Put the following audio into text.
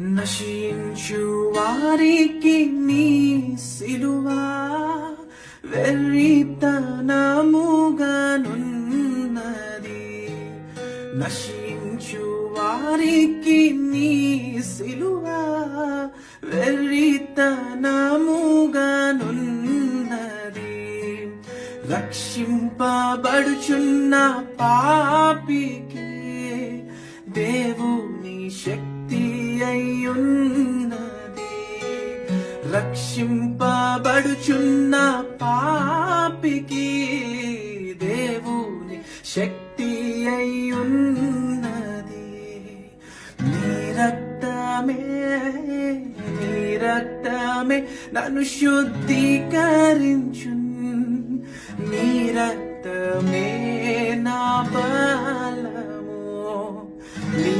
నశించు వారికి నీ సిలువా వెర్రితనముగానున్నది. నశించు వారికి నీ సిలువా వెర్రితనముగానున్నది. రక్షింపబడుచున్న పాపికి అయ్యున్నది రక్షింపబడుచున్న పాపికి దేవుని శక్తి అయ్యున్నది నీ రక్తమే నీ రక్తమే నన్ను శుద్ధీకరించు నీ రక్తమే నా బలము. నీ